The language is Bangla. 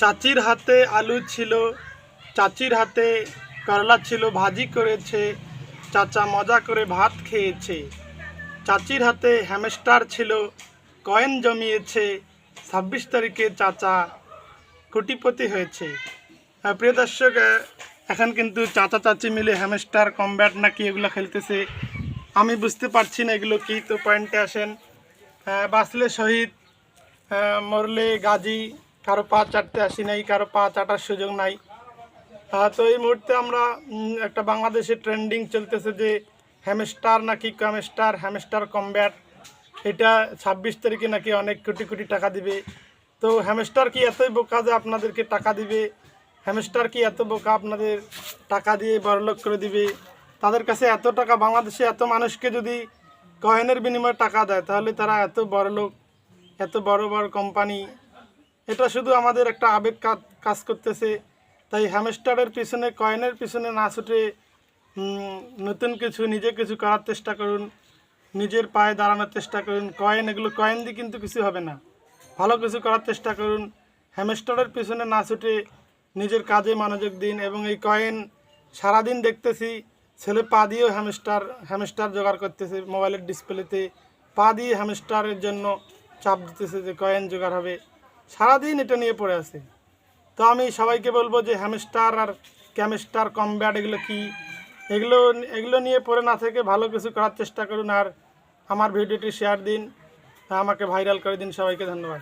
চাচির হাতে আলু ছিল, চাচির হাতে করলা ছিল, ভাজি করেছে, চাচা মজা করে ভাত খেয়েছে। চাচির হাতে হ্যামস্টার ছিল, কয়েন জমিয়েছে, ছাব্বিশ তারিখে চাচা কোটিপতি হয়েছে। প্রিয় দর্শক এখন কিন্তু চাচা চাচি মিলে হ্যামস্টার, কমব্যাট নাকি এগুলো খেলতেছে, আমি বুঝতে পারছি না এগুলো কি তো পয়েন্টে আসেন। বাঁচলে শহীদ মরলে গাজী কারও পা চাটতে আসি নাই, কারও পা চাটার সুযোগ নাই। তো এই মুহূর্তে আমরা একটা বাংলাদেশে ট্রেন্ডিং চলতেছে যে হ্যামস্টার নাকি কমস্টার হ্যামস্টার কমব্যাট এটা ছাব্বিশ তারিখে নাকি অনেক কোটি কোটি টাকা দিবে। তো হ্যামস্টার কি এতই বোকা যে আপনাদেরকে টাকা দিবে? হ্যামস্টার কি এত বোকা আপনাদের টাকা দিয়ে বড়লোক করে দিবে? তাদের কাছে এত টাকা, বাংলাদেশে এত মানুষকে যদি কয়েনের বিনিময়ে টাকা দেয়, তাহলে তারা এত বড়লোক, এত বড় বড় কোম্পানি এটা শুধু আমাদের একটা আবেগ কাজ- করতেছে। তাই হ্যামস্টারের পিছনে কয়েনের পিছনে না ছুটে নতুন কিছু, নিজে কিছু করার চেষ্টা করুন, নিজের পায়ে দাঁড়ানোর চেষ্টা করুন। কয়েন এগুলো কয়েন দিয়ে কিন্তু কিছু হবে না। ভালো কিছু করার চেষ্টা করুন। হ্যামস্টারের পিছনে না ছুটে নিজের কাজে মনোযোগ দিন এবং এই কয়েন সারাদিন দেখতেছি, ছেলে পা দিয়েও হ্যামস্টার হ্যামস্টার জোগাড় করতেছে মোবাইলের ডিসপ্লেতে পা দিয়ে হ্যামস্টারের জন্য চাপ দিতেছে যে কয়েন জোগাড় হবে। সারাদিন এটা নিয়ে পড়ে আছে। তো আমি সবাইকে বলব যে হ্যামস্টার আর ক্যামস্টার কমব্যাট এগুলো কি? এগুলো এগুলো নিয়ে পড়ে না থেকে ভালো কিছু করার চেষ্টা করুন আর আমার ভিডিওটি শেয়ার দিন। আমাকে ভাইরাল করে দিন সবাইকে, ধন্যবাদ।